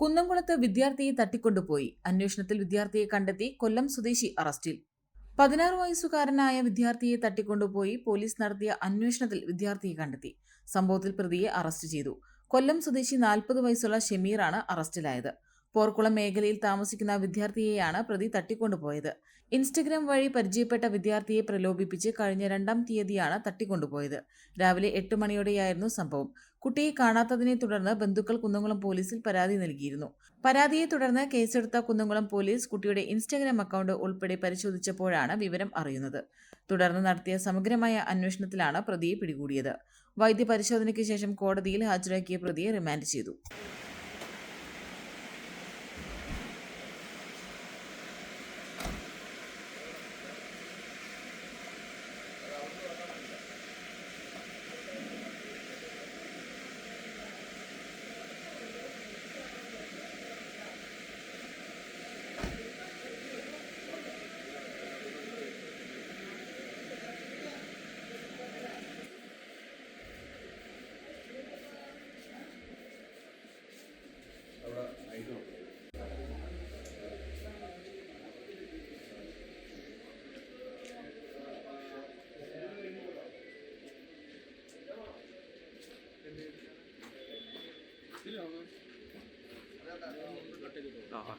കുന്നംകുളത്ത് വിദ്യാർത്ഥിയെ തട്ടിക്കൊണ്ടുപോയി. അന്വേഷണത്തിൽ വിദ്യാർത്ഥിയെ കണ്ടെത്തി കൊല്ലം സ്വദേശി അറസ്റ്റിൽ. പതിനാറ് വയസ്സുകാരനായ വിദ്യാർത്ഥിയെ തട്ടിക്കൊണ്ടുപോയി പോലീസ് നടത്തിയ അന്വേഷണത്തിൽ വിദ്യാർത്ഥിയെ കണ്ടെത്തി. സംഭവത്തിൽ പ്രതിയെ അറസ്റ്റ് ചെയ്തു. കൊല്ലം സ്വദേശി നാൽപ്പത് വയസ്സുള്ള ഷെമീറാണ് അറസ്റ്റിലായത്. പോർക്കുളം മേഖലയിൽ താമസിക്കുന്ന വിദ്യാർത്ഥിയെയാണ് പ്രതി തട്ടിക്കൊണ്ടുപോയത്. ഇൻസ്റ്റഗ്രാം വഴി പരിചയപ്പെട്ട വിദ്യാർത്ഥിയെ പ്രലോഭിപ്പിച്ച് കഴിഞ്ഞ രണ്ടാം തീയതിയാണ് തട്ടിക്കൊണ്ടുപോയത്. രാവിലെ എട്ട് മണിയോടെയായിരുന്നു സംഭവം. കുട്ടിയെ കാണാത്തതിനെ തുടർന്ന് ബന്ധുക്കൾ കുന്നംകുളം പോലീസിൽ പരാതി നൽകിയിരുന്നു. പരാതിയെ തുടർന്ന് കേസെടുത്ത കുന്നംകുളം പോലീസ് കുട്ടിയുടെ ഇൻസ്റ്റഗ്രാം അക്കൗണ്ട് ഉൾപ്പെടെ പരിശോധിച്ചപ്പോഴാണ് വിവരം അറിയുന്നത്. തുടർന്ന് നടത്തിയ സമഗ്രമായ അന്വേഷണത്തിലാണ് പ്രതിയെ പിടികൂടിയത്. വൈദ്യപരിശോധനയ്ക്ക് ശേഷം കോടതിയിൽ ഹാജരാക്കിയ പ്രതിയെ റിമാൻഡ് ചെയ്തു. 嗯这个